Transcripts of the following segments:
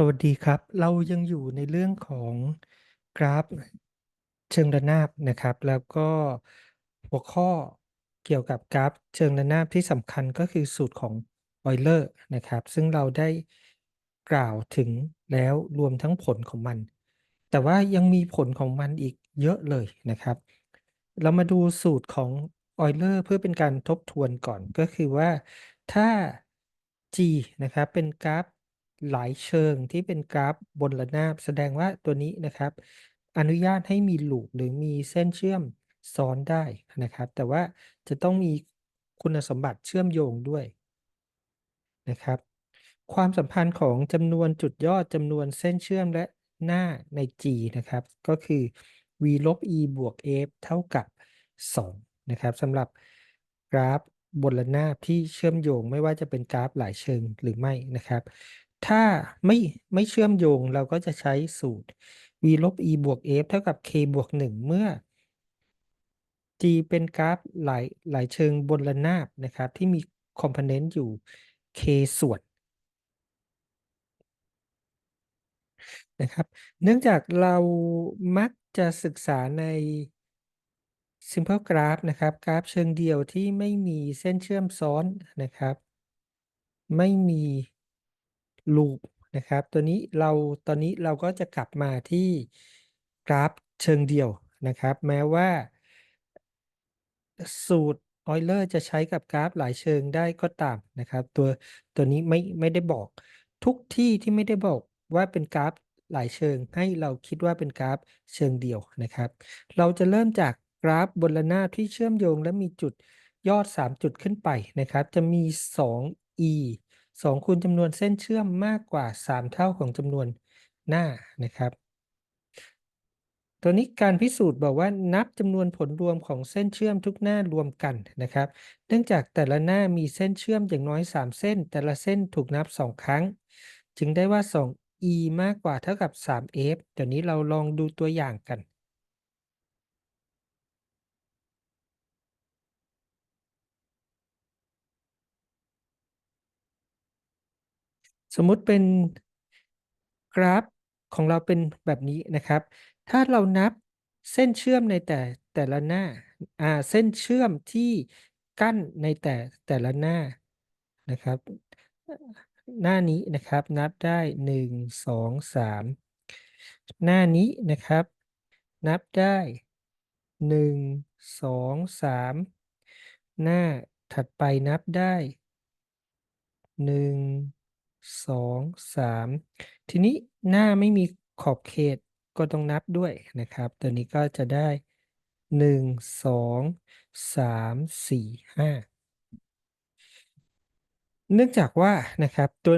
สวัสดีครับ เรายังอยู่ในเรื่องของกราฟเชิงระนาบนะครับ แล้วก็หัวข้อเกี่ยวกับกราฟเชิงระนาบที่สำคัญก็คือสูตรของ Euler นะครับ ซึ่งเราได้กล่าวถึงแล้วรวมทั้งผลของมัน แต่ว่ายังมีผลของมันอีกเยอะเลยนะครับ เรามาดูสูตรของ Euler เพื่อเป็นการทบทวนก่อนก็คือว่าถ้า G นะครับเป็นกราฟ หลายเชิงที่เป็นกราฟบนระนาบ แสดงว่าตัวนี้นะครับ อนุญาตให้มีลูปหรือมีเส้นเชื่อมซ้อนได้นะครับ แต่ว่าจะต้องมีคุณสมบัติเชื่อมโยงด้วยนะครับ ความสัมพันธ์ของจำนวนจุดยอดจำนวนเส้นเชื่อมและหน้าใน G นะครับ ก็คือ v ลบ e บวก f เท่ากับ 2 นะครับสำหรับกราฟบนระนาบที่เชื่อมโยงไม่ว่าจะเป็นกราฟหลายเชิงหรือไม่นะครับ ถ้าไม่ไม่เชื่อมโยงเราก็จะใช้สูตร v ลบ e บวก f เท่ากับ k บวก 1 เมื่อ G เป็นกราฟหลายหลายเชิงบนระนาบนะครับ ที่มีคอมโพเนนต์อยู่ k ส่วนนะครับ เนื่องจากเรามักจะศึกษาใน Simple Graph นะครับ กราฟเชิงเดียวที่ไม่มีเส้นเชื่อมซ้อนนะครับ ไม่มี ลูปนะครับ ตัวนี้เราตอนนี้เราก็จะกลับมาที่กราฟเชิงเดียวนะครับ แม้ว่า สูตร Euler จะใช้กับกราฟหลายเชิงได้ก็ตามนะครับ ตัวตัวนี้ไม่ไม่ได้บอก ทุกที่ที่ไม่ได้บอกว่าเป็นกราฟหลายเชิง ให้เราคิดว่าเป็นกราฟเชิงเดียวนะครับ เราจะเริ่มจากกราฟบนระนาบที่เชื่อมโยงและมีจุดยอด 3 จุดขึ้นไปนะครับ จะมี 2e 2คูณจำนวนเส้นเชื่อมมากกว่า 3 เท่าของจำนวนหน้านะครับ ตัวนี้การพิสูจน์บอกว่านับจำนวนผลรวมของเส้นเชื่อมทุกหน้ารวมกันนะครับ เนื่องจากแต่ละหน้ามีเส้นเชื่อมอย่างน้อย 3 เส้น แต่ละเส้นถูกนับ 2 ครั้ง จึงได้ว่า 2e มากกว่าเท่ากับ 3f เดี๋ยวนี้เราลองดูตัวอย่างกัน สมมุติเป็นกราฟของเราเป็นแบบนี้นะครับ ถ้าเรานับเส้นเชื่อมในแต่แต่ละหน้าอ่าเส้นเชื่อมที่กั้นในแต่แต่ละหน้านะครับ หน้านี้นะครับนับได้หนึ่งสองสามหน้านี้นะครับ นับได้หนึ่งสองสามหน้าถัดไปนับได้หนึ่ง สองสามทีนี้หน้าไม่มีขอบเขตก็ต้องนับด้วยนะครับ ตัวนี้ก็จะได้หนึ่งสองสามสี่ห้าเนื่องจากว่านะครับตัว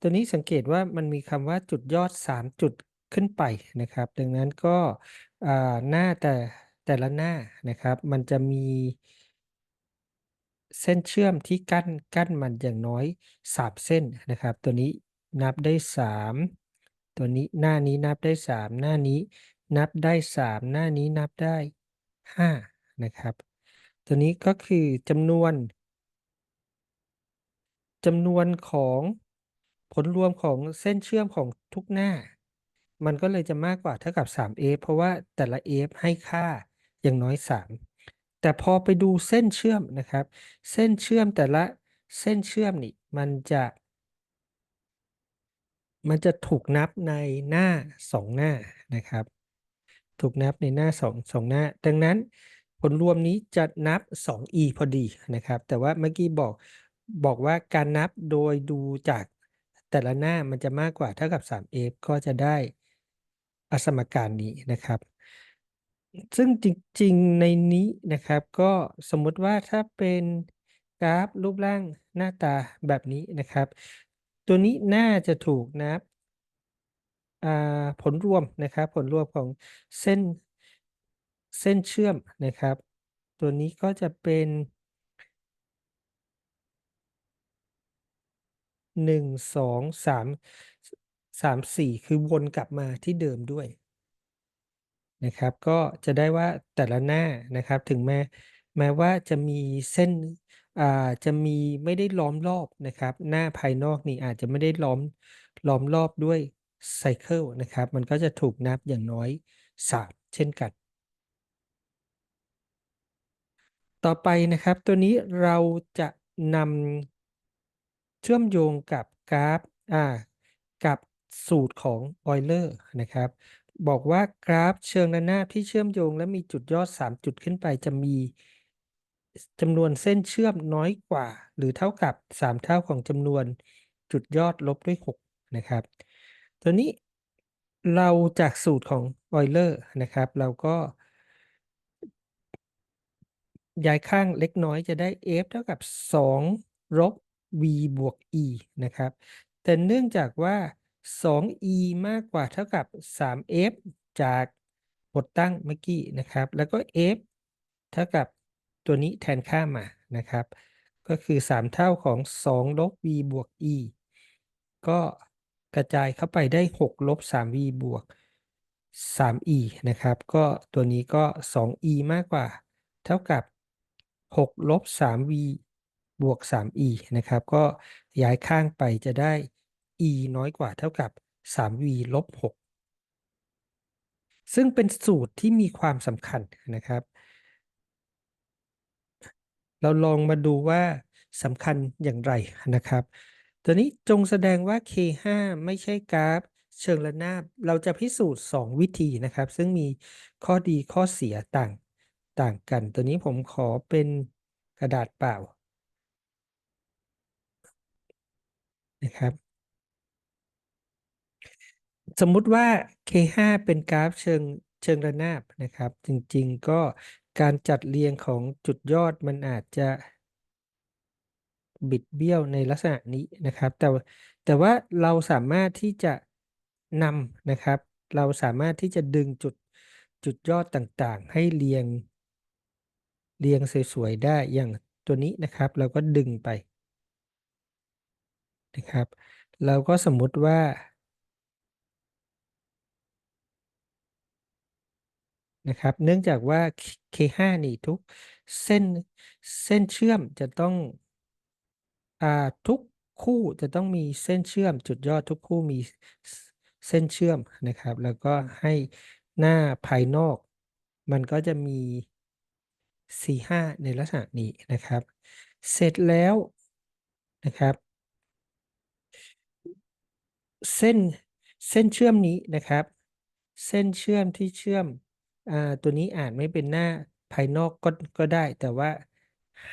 ตัวนี้สังเกตว่ามันมีคำว่าจุดยอด 3 จุดขึ้นไปนะครับ ดังนั้นก็หน้าแต่แต่ละหน้านะครับ มันจะมี เส้นเชื่อมที่กั้นกั้นมันอย่างน้อย3เส้นนะครับ ตัวนี้นับได้3ตัวนี้หน้านี้นับได้3หน้านี้นับได้3หน้านี้นับได้5นะครับ ตัวนี้ก็คือจำนวนจำนวนของผลรวมของเส้นเชื่อมของทุกหน้า มันก็เลยจะมากกว่าเท่ากับ 3f เพราะว่าแต่ละ f ให้ค่าอย่างน้อย 3 แต่พอไปดูเส้นเชื่อมนะครับ เส้นเชื่อมแต่ละเส้นเชื่อมนี่มันจะ มันจะถูกนับในหน้า 2 หน้านะครับ ถูกนับในหน้า2 2หน้า ดังนั้นผลรวมนี้จะนับ 2e พอดีนะครับ แต่ว่าเมื่อกี้บอกบอกว่าการนับโดยดูจากแต่ละหน้ามันจะมากกว่าเท่ากับ 3f ก็จะได้อสมการนี้นะครับ ซึ่งจริง ๆ ในนี้นะครับ ก็สมมุติว่าถ้าเป็นกราฟรูปร่างหน้าตาแบบนี้นะครับ ตัวนี้น่าจะถูกนับผลรวมนะครับ ผลรวมของเส้นเส้นเชื่อมนะครับ ตัวนี้ก็จะเป็นหนึ่งสองสามสามสี่คือวนกลับมาที่เดิมด้วย นะครับ ก็จะได้ว่าแต่ละหน้านะครับ ถึงแม้แม้ว่าจะมีเส้นอ่าจะมีไม่ได้ล้อมรอบนะครับ หน้าภายนอกนี่อาจจะไม่ได้ล้อมล้อมรอบด้วยไซเคิลนะครับ มันก็จะถูกนับอย่างน้อย3เช่นกัน ต่อไปนะครับ ตัวนี้เราจะนำเชื่อมโยงกับกราฟอ่ากับสูตรของ Euler นะครับ บอกว่ากราฟเชิงระนาบที่เชื่อมโยง และมีจุดยอด 3 จุดขึ้นไปจะมีจำนวนเส้นเชื่อมน้อยกว่า หรือเท่ากับ 3 เท่าของจำนวนจุดยอดลบด้วย 6 นะครับ ตัวนี้เราจากสูตรของ Euler นะครับ เราก็ย้ายข้างเล็กน้อยจะได้ f เท่ากับ 2 ลบ v บวก e นะครับ แต่เนื่องจากว่า 2e มากกว่าเท่ากับ 3f จากบทตั้งเมื่อกี้นะครับ แล้วก็ f เท่ากับตัวนี้แทนค่ามานะครับ ก็คือ 3 เท่าของ 2 ลบ v บวก e ก็กระจายเข้าไปได้ 6 ลบ 3v บวก 3e นะครับ ก็ตัวนี้ก็ 2e มากกว่า เท่ากับ 6 ลบ 3v บวก 3e นะครับ ก็ย้ายข้างไปจะได้ e น้อยกว่าเท่ากับ 3v ลบ 6 ซึ่งเป็นสูตรที่มีความสำคัญนะครับ เราลองมาดูว่าสำคัญอย่างไรนะครับ ตัวนี้จงแสดงว่า K5 ไม่ใช่กราฟ เชิงระนาบ เราจะพิสูจน์ 2 วิธีนะครับ ซึ่งมีข้อดีข้อเสียต่างต่างกัน ตัวนี้ผมขอเป็นกระดาษเปล่านะครับ สมมุติว่า K5 เป็นกราฟเชิงเชิงระนาบนะครับ จริงๆก็การจัดเรียงของจุดยอดมันอาจจะบิดเบี้ยวในลักษณะนี้นะครับ แต่แต่ว่าเราสามารถที่จะนำนะครับ เราสามารถที่จะดึงจุดจุดยอดต่างๆ ให้เรียงเรียงสวยๆได้อย่างตัวนี้นะครับ เราก็ดึงไปนะครับ เราก็สมมุติว่า นะครับ เนื่องจากว่า K5 นี่ทุกเส้นเส้นเชื่อมจะต้องอ่าทุกคู่จะต้องมีเส้นเชื่อม จุดยอดทุกคู่มีเส้นเชื่อมนะครับ แล้วก็ให้หน้าภายนอก มันก็จะมี C5 ในลักษณะนี้นะครับ เสร็จแล้วนะครับ เส้นเส้นเชื่อมนี้นะครับ เส้นเชื่อมที่เชื่อม ตัวนี้อ่านไม่เป็นหน้าภายนอกก็ก็ได้ แต่ว่า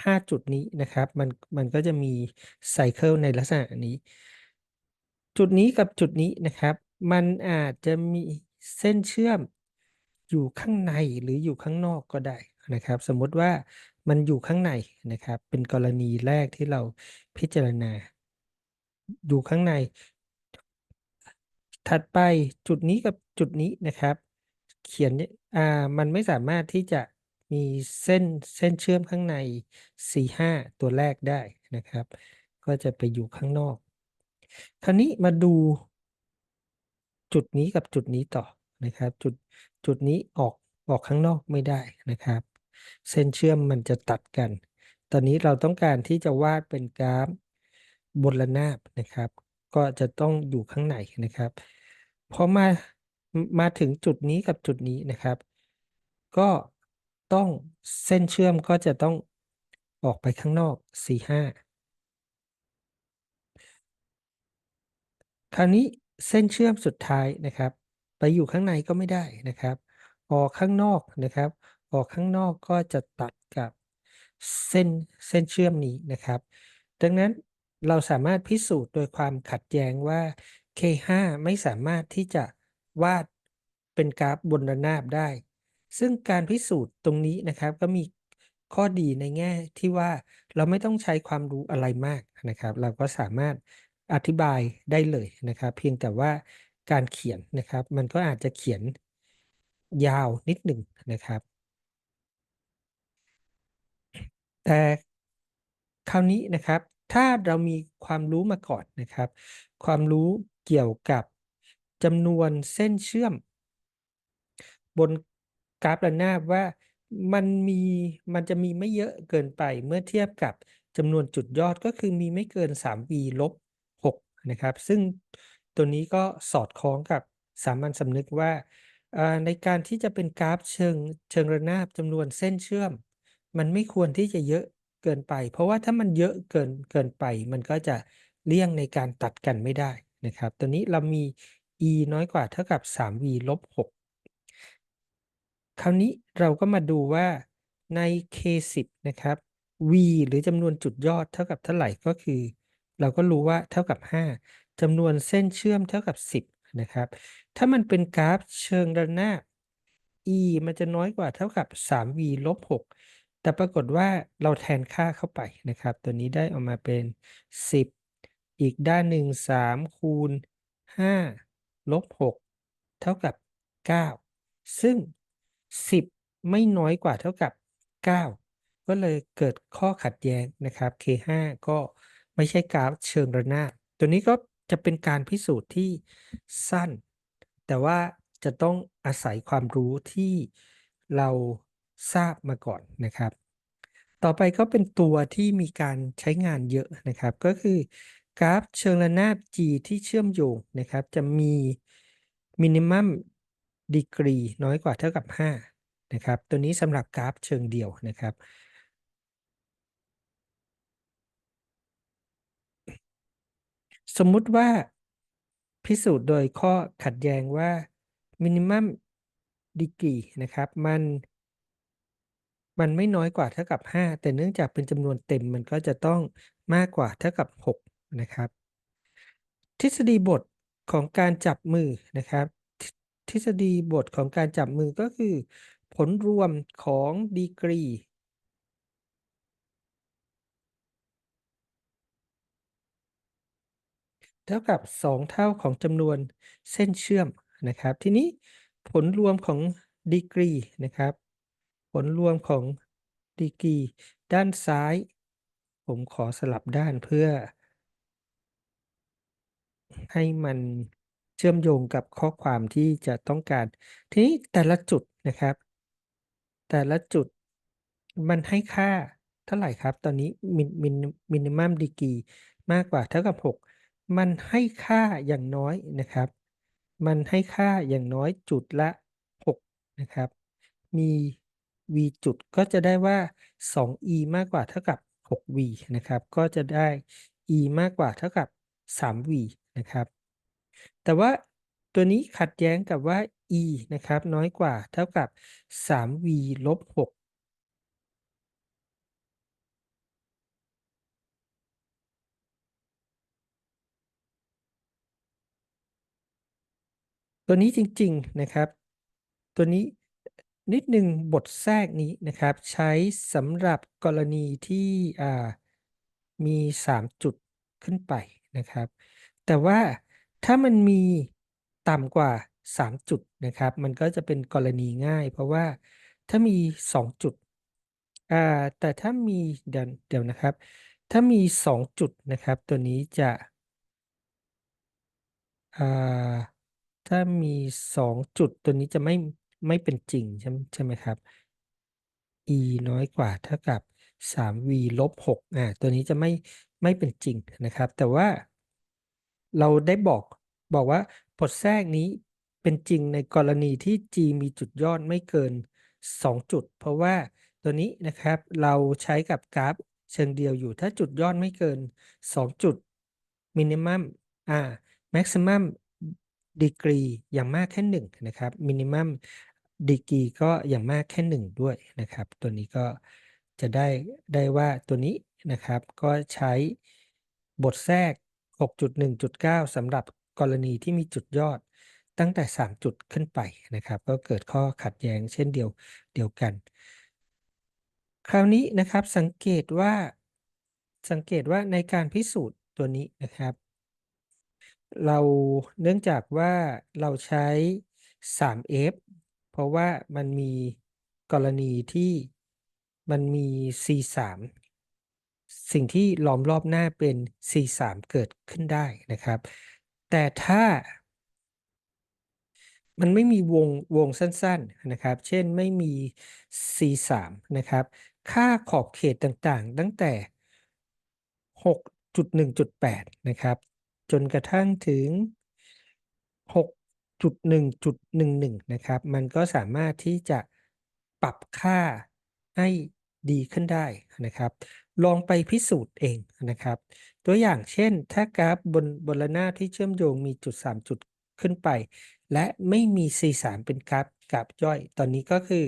5 จุดนี้นะครับ มันมันก็จะมีไซเคิลในลักษณะนี้ จุดนี้กับจุดนี้นะครับ มันอาจจะมีเส้นเชื่อมอยู่ข้างในหรืออยู่ข้างนอกก็ได้นะครับ สมมติว่ามันอยู่ข้างในนะครับ เป็นกรณีแรกที่เราพิจารณา อยู่ข้างใน ถัดไปจุดนี้กับจุดนี้นะครับ เขียนอ่ามันไม่สามารถที่จะมีเส้นเส้นเชื่อมข้างใน C5 ตัวแรกได้นะครับ ก็จะไปอยู่ข้างนอก คราวนี้มาดูจุดนี้กับจุดนี้ต่อนะครับ จุดจุดนี้ออกออกข้างนอกไม่ได้นะครับ เส้นเชื่อมมันจะตัดกัน ตอนนี้เราต้องการที่จะวาดเป็นกราฟบนระนาบนะครับ ก็จะต้องอยู่ข้างในนะครับพอมา มาถึงจุดนี้กับจุดนี้นะครับ ก็ต้องเส้นเชื่อมก็จะต้องออกไปข้างนอก C5 คราวนี้เส้นเชื่อมสุดท้ายนะครับ ไปอยู่ข้างในก็ไม่ได้นะครับ ออกข้างนอกนะครับ ออกข้างนอกก็จะตัดกับเส้นเส้นเชื่อมนี้นะครับ ดังนั้นเราสามารถพิสูจน์โดยความขัดแย้งว่า K5 ไม่สามารถที่จะ วาดเป็นกราฟบนระนาบได้ ซึ่งการพิสูจน์ตรงนี้นะครับก็มีข้อดีในแง่ที่ว่าเราไม่ต้องใช้ความรู้อะไรมากนะครับ เราก็สามารถอธิบายได้เลยนะครับ เพียงแต่ว่าการเขียนนะครับ มันก็อาจจะเขียนยาวนิดหนึ่งนะครับ แต่คราวนี้นะครับ ถ้าเรามีความรู้มาก่อนนะครับ ความรู้เกี่ยวกับ จำนวนเส้นเชื่อม บนกราฟระนาบว่ามันมีมันจะมีไม่เยอะเกินไปเมื่อเทียบกับจำนวนจุดยอดก็คือมีไม่เกิน 3v ลบ6นะครับ ซึ่งตัวนี้ก็สอดคล้องกับสามัญสำนึกว่าในการที่จะเป็นกราฟเชิงเชิงระนาบจำนวนเส้นเชื่อม มันไม่ควรที่จะเยอะเกินไป เพราะว่าถ้ามันเยอะเกินเกินไป มันก็จะเลี่ยงในการตัดกันไม่ได้นะครับ ตัวนี้เรามี e น้อยกว่าเท่ากับ 3v ลบ 6 คราวนี้เราก็มาดูว่าใน k10 นะครับ v หรือจำนวนจุดยอดเท่ากับเท่าไหร่ก็คือ เราก็รู้ว่าเท่ากับ 5จำนวนเส้นเชื่อมเท่ากับ 10 นะครับ ถ้ามันเป็นกราฟเชิงระนาบ e มันจะน้อยกว่าเท่ากับ 3v ลบ 6 แต่ปรากฏว่าเราแทนค่าเข้าไปนะครับ ตัวนี้ได้ออกมาเป็น 10 อีกด้านหนึ่ง3คูณ5 ลบ6เท่ากับ9ซึ่ง10ไม่น้อยกว่าเท่ากับ9ก็เลยเกิดข้อขัดแย้งนะครับ K5 ก็ไม่ใช่กราฟเชิงระนาบตัวนี้ก็จะเป็นการพิสูจน์ที่สั้น แต่ว่าจะต้องอาศัยความรู้ที่เราทราบมาก่อนนะครับ ต่อไปก็เป็นตัวที่มีการใช้งานเยอะนะครับ ก็คือ กราฟเชิงระนาบ G ที่เชื่อมโยงนะครับ จะมี minimum degree น้อยกว่าเท่ากับ 5 นะครับ ตัวนี้สำหรับกราฟเชิงเดียวนะครับ สมมุติว่าพิสูจน์โดยข้อขัดแย้งว่า minimum degree นะครับ มัน มันไม่น้อยกว่าเท่ากับ 5 แต่เนื่องจากเป็นจำนวนเต็มมันก็จะต้องมากกว่าเท่ากับ 6 นะครับ ทฤษฎีบทของการจับมือนะครับ ทฤษฎีบทของการจับมือก็คือ ผลรวมของดีกรี เท่ากับ 2 เท่าของจำนวนเส้นเชื่อมนะครับ ทีนี้ผลรวมของดีกรีนะครับ ผลรวมของดีกรี ด้านซ้าย ผมขอสลับด้านเพื่อ ให้มันเชื่อมโยงกับข้อความที่จะต้องการ ทีนี้แต่ละจุดนะครับ แต่ละจุดมันให้ค่าเท่าไหร่ครับ ตอนนี้มินมินมินิมัมดีกีมากกว่าเท่ากับ 6 มันให้ค่าอย่างน้อยนะครับ มันให้ค่าอย่างน้อยจุดละ6นะครับ มี v จุดก็จะได้ว่า 2e มากกว่าเท่ากับ 6v นะครับ ก็จะได้ e มากกว่าเท่ากับ 3v นะครับ แต่ว่าตัวนี้ขัดแย้งกับว่า e นะครับ น้อยกว่าเท่ากับ 3v ลบ6ตัวนี้จริง ๆ นะครับ ตัวนี้นิดหนึ่งบทแทรกนี้นะครับ ใช้สำหรับกรณีที่มี 3 จุดขึ้นไป นะครับ แต่ว่าถ้ามันมีต่ำกว่า 3 จุดนะครับ มันก็จะเป็นกรณีง่าย เพราะว่าถ้ามี 2 จุดอ่าแต่ถ้ามีเดี๋ยวเดี๋ยวนะครับ ถ้ามี 2 จุดนะครับ ตัวนี้จะอ่าถ้ามี 2 จุดตัวนี้จะไม่ไม่เป็นจริงใช่ใช่ไหมครับ e น้อยกว่าเท่ากับ 3v ลบ6อ่าตัวนี้จะไม่ ไม่เป็นจริงนะครับ แต่ว่าเราได้บอกบอกว่าบทแทรกนี้เป็นจริงในกรณีที่ g มีจุดยอดไม่เกิน 2 จุด เพราะว่าตัวนี้นะครับเราใช้กับกราฟเชิงเดียวอยู่ถ้าจุดยอดไม่เกิน 2 จุด minimum อ่า maximum degree อย่างมากแค่1นนะครับ minimum degree ก็อย่างมากแค่1ด้วยนะครับ ตัวนี้ก็ จะได้ได้ว่าตัวนี้นะครับ ก็ใช้บทแทรก 6.1.9สำหรับกรณีที่มีจุดยอดตั้งแต่ 3 จุดขึ้นไปนะครับ ก็เกิดข้อขัดแย้งเช่นเดียวเดียวกัน คราวนี้นะครับสังเกตว่าสังเกตว่าในการพิสูจน์ตัวนี้นะครับ เราเนื่องจากว่าเราใช้ 3f เพราะว่ามันมีกรณีที่ มันมี c3 สิ่งที่ล้อมรอบหน้าเป็น c3 เกิดขึ้นได้นะครับ แต่ถ้า มันไม่มีวงวงสั้นๆนะครับ เช่นไม่มี c3 นะครับ ค่าขอบเขตต่างๆ ตั้งแต่ 6.1.8 นะครับ จนกระทั่งถึง 6.1.11 นะครับ มันก็สามารถที่จะปรับค่าให้ ดีขึ้นได้นะครับ ลองไปพิสูจน์เองนะครับ ตัวอย่างเช่น ถ้ากราฟบนบนระนาบที่เชื่อมโยงมีจุด 3 จุดขึ้นไป และไม่มี C3 เป็นกราฟกราฟย่อย ตอนนี้ก็คือ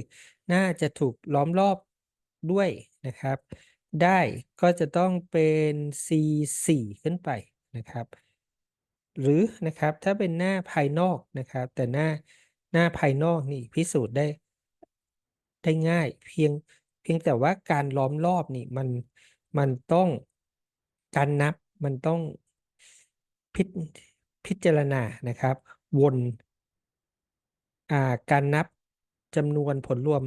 น่าจะถูกล้อมรอบด้วยนะครับ ได้ก็จะต้องเป็น C4 ขึ้นไปนะครับ หรือนะครับถ้าเป็นหน้าภายนอกนะครับ แต่หน้าหน้าภายนอกนี่พิสูจน์ได้ได้ง่ายเพียง พียงแต่ว่าการล้อมรอบนี่มันมันต้องการนับมันต้องพิพจารณานะครับ วนอ่าการนับจำนวนผลรวม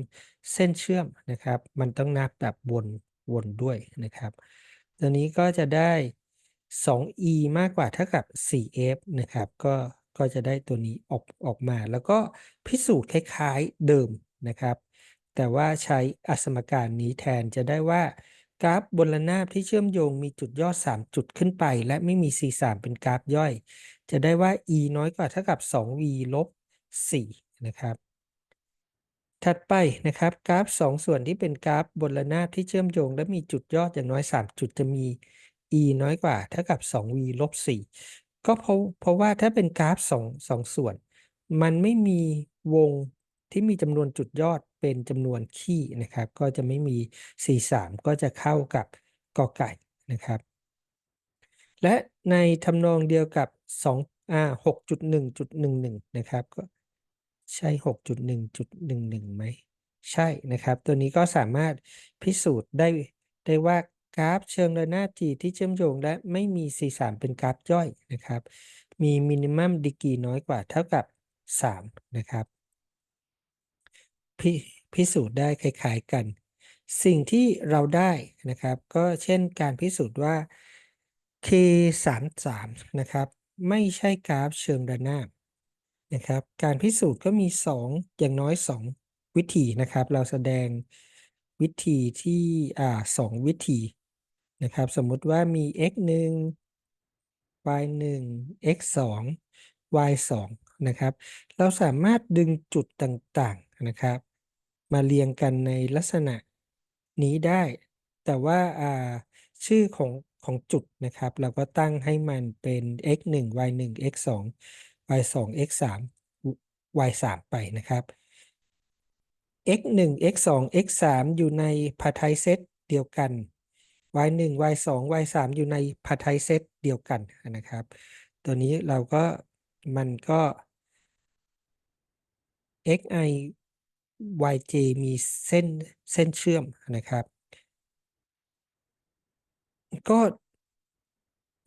เส้นเชื่อมนะครับ มันต้องนับแบบวนวนด้วยนะครับตัวนี้ก็จะได้ 2e มากกว่าเท่ากับ 4f นะครับ ก็ก็จะได้ตัวนี้ออกออกมา แล้วก็พิสูจน์คล้าย ๆเดิมนะครับ แต่ว่าใช้อสมการนี้แทนจะได้ว่ากราฟบนระนาบที่เชื่อมโยงมีจุดยอด3จุดขึ้นไป และไม่มี C3 เป็นกราฟย่อย จะได้ว่า e น้อยกว่าเท่ากับ 2v ลบ 4 นะครับ ถัดไปนะครับกราฟ 2 ส่วนที่เป็นกราฟบนระนาบที่เชื่อมโยง และมีจุดยอดอย่างน้อย 3 จุดจะมี e น้อยกว่าเท่ากับ 2v ลบ 4 ก็เพราะเพราะว่าถ้าเป็นกราฟ 2 2 ส่วน มันไม่มีวง ที่มีจำนวนจุดยอดเป็นจำนวนขี้นะครับ ก็จะไม่มี C3 ก็จะเข้ากับกอไก่นะครับ และในทำนองเดียวกับ2อ่า6.1.11 นะครับก็ใช่ 6.1.11 ไหม ใช่นะครับ ตัวนี้ก็สามารถพิสูจน์ได้ได้ว่ากราฟเชิงระนาบจีที่เชื่อมโยงและไม่มี C3 เป็นกราฟย่อยนะครับ มีมินิมัมดีกีน้อยกว่าเท่ากับ 3 นะครับ พิพิสูจน์ได้คล้ายๆกัน สิ่งที่เราได้นะครับ ก็เช่นการพิสูจน์ว่า K33 นะครับ ไม่ใช่กราฟเชิงระนาบนะครับ การพิสูจน์ก็มี 2 อย่างน้อย 2 วิธีนะครับ เราแสดงวิธีที่อ่า2วิธีนะครับ สมมุติว่ามี x 1 y 1 x 2 y 2นะครับ เราสามารถดึงจุดต่างๆนะครับ มาเรียงกันในลักษณะนี้ได้ แต่ว่าาชื่อของของจุดนะครับ เราก็ตั้งให้มันเป็น x 1 y 1 x 2 y 2 x 3 y 3ไปนะครับ x 1 x 2 x 3อยู่ในพาไทเซตเดียวกัน y 1 y 2 y 3อยู่ในพาไทเซตเดียวกันนะครับ ตัวนี้เราก็มันก็ xi yj มีเส้นเส้นเชื่อมนะครับ ก็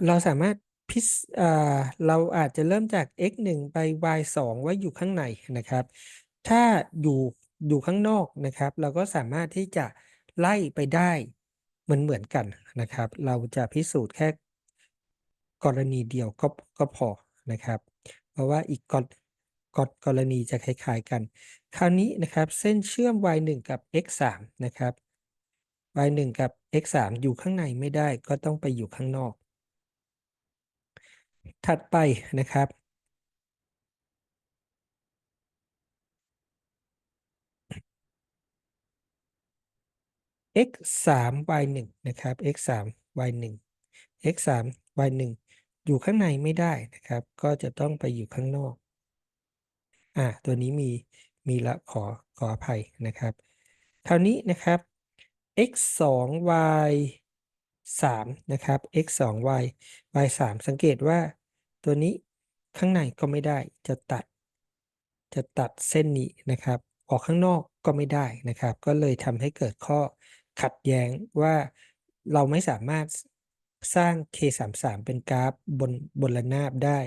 เราสามารถพิสอ่าเราอาจจะเริ่มจาก x 1ไป y 2ไว้อยู่ข้างในนะครับ ถ้าอยู่อยู่ข้างนอกนะครับ เราก็สามารถที่จะไล่ไปได้เหมือนเหมือนกันนะครับ เราจะพิสูจน์แค่กรณีเดียวก็ก็พอนะครับ เพราะว่าอีกกร กรกรณีจะคล้ายๆกัน คราวนี้นะครับเส้นเชื่อม y 1กับ x 3นะครับ y 1กับ x 3อยู่ข้างในไม่ได้ก็ต้องไปอยู่ข้างนอก ถัดไปนะครับ x 3 y 1นะครับ x 3 y 1 x 3 y 1อยู่ข้างในไม่ได้นะครับ ก็จะต้องไปอยู่ข้างนอก อ่าตัวนี้มีมีละขอขออภัยนะครับ คราวนี้นะครับ x 2 y 3นะครับ x 2 y y 3สังเกตว่าตัวนี้ข้างในก็ไม่ได้จะตัด จะตัดเส้นนี้นะครับ ออกข้างนอกก็ไม่ได้นะครับ ก็เลยทำให้เกิดข้อขัดแย้งว่าเราไม่สามารถสร้าง K33 เป็นกราฟบนบนระนาบได้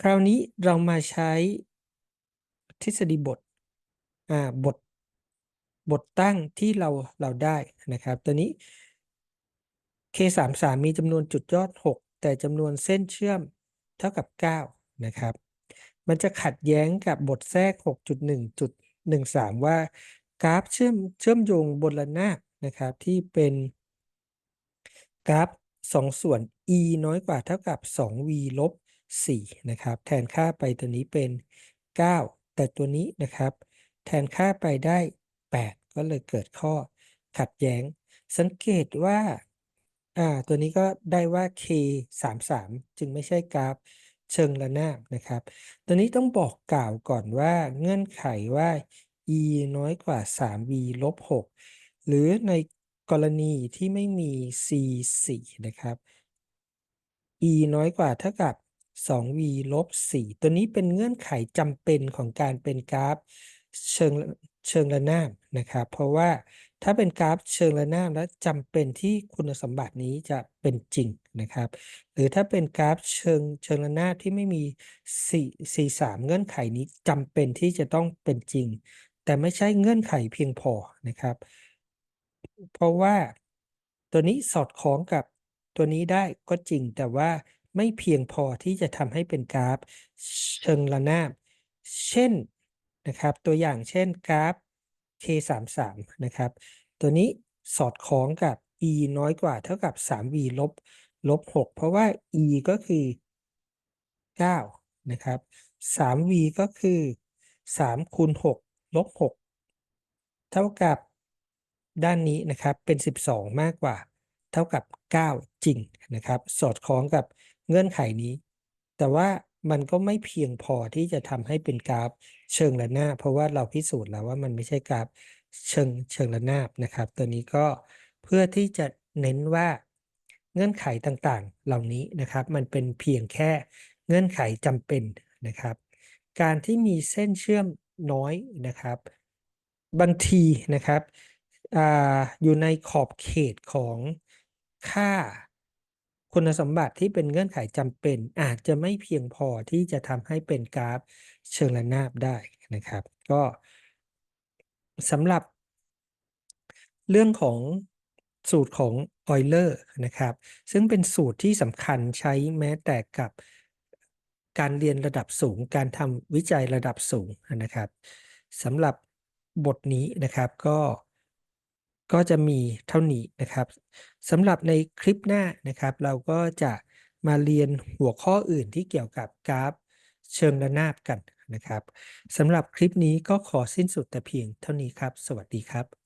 คราวนี้เรามาใช้ ทฤษฎีบทอ่าบทบทตั้งที่เราเราได้นะครับตัวนี้ K33 มีจำนวนจุดยอด 6 แต่จำนวนเส้นเชื่อมเท่ากับ 9 นะครับ มันจะขัดแย้งกับบทแทรก 6.1.13 ว่ากราฟเชื่อมเชื่อมโยงบนระนาบนะครับ ที่เป็นกราฟ 2 ส่วน e น้อยกว่าเท่ากับ 2v ลบ4นะครับ แทนค่าไปตัวนี้เป็น 9 แต่ตัวนี้นะครับ แทนค่าไปได้ 8 ก็เลยเกิดข้อขัดแย้ง สังเกตว่าอ่าตัวนี้ก็ได้ว่า k 33จึงไม่ใช่กราฟเชิงระนาบนะครับ ตัวนี้ต้องบอกกล่าวก่อนว่าเงื่อนไขว่า e น้อยกว่า 3v ลบ 6 หรือในกรณีที่ไม่มี c 4นะครับ e น้อยกว่าเท่ากับ 2v ลบ4ตัวนี้เป็นเงื่อนไขจำเป็นของการเป็นกราฟเชิงเชิงระนาบนะครับ เพราะว่าถ้าเป็นกราฟเชิงระนาบแล้วจำเป็นที่คุณสมบัตินี้จะเป็นจริงนะครับ หรือถ้าเป็นกราฟเชิงเชิงระนาบที่ไม่มี4 4 3เงื่อนไขนี้จำเป็นที่จะต้องเป็นจริง แต่ไม่ใช่เงื่อนไขเพียงพอนะครับ เพราะว่าตัวนี้สอดคล้องกับตัวนี้ได้ก็จริงแต่ว่า ไม่เพียงพอที่จะทำให้เป็นกราฟเชิงระนาบ เช่นนะครับตัวอย่างเช่นกราฟ K33 นะครับ ตัวนี้สอดคล้องกับ e น้อยกว่าเท่ากับ 3v ลบลบ 6 เพราะว่า e ก็คือ 9 นะครับ 3v ก็คือ 3 คูณ 6 ลบ 6 เท่ากับด้านนี้นะครับเป็น 12 มากกว่า เท่ากับ 9 จริงนะครับ สอดคล้องกับ เงื่อนไขนี้ แต่ว่ามันก็ไม่เพียงพอที่จะทำให้เป็นกราฟเชิงระนาบเพราะว่าเราพิสูจน์แล้วว่ามันไม่ใช่กราฟเชิงเชิงระนาบนะครับ ตัวนี้ก็เพื่อที่จะเน้นว่าเงื่อนไขต่างๆ เหล่านี้นะครับ มันเป็นเพียงแค่เงื่อนไขจำเป็นนะครับ การที่มีเส้นเชื่อมน้อยนะครับ บางทีนะครับออยู่ในขอบเขตของค่า คุณสมบัติที่เป็นเงื่อนไขจำเป็นอาจจะไม่เพียงพอที่จะทำให้เป็นกราฟเชิงระนาบได้นะครับ ก็สำหรับ เรื่องของสูตรของออยเลอร์นะครับ ซึ่งเป็นสูตรที่สำคัญใช้แม้แต่กับการเรียนระดับสูง การทำวิจัยระดับสูงนะครับสำหรับบทนี้นะครับก็ ก็จะมีเท่านี้นะครับสำหรับในคลิปหน้านะครับ เราก็จะมาเรียนหัวข้ออื่นที่เกี่ยวกับกราฟเชิงระนาบกันนะครับสำหรับคลิปนี้ก็ขอสิ้นสุดแต่เพียงเท่านี้ครับ สวัสดีครับ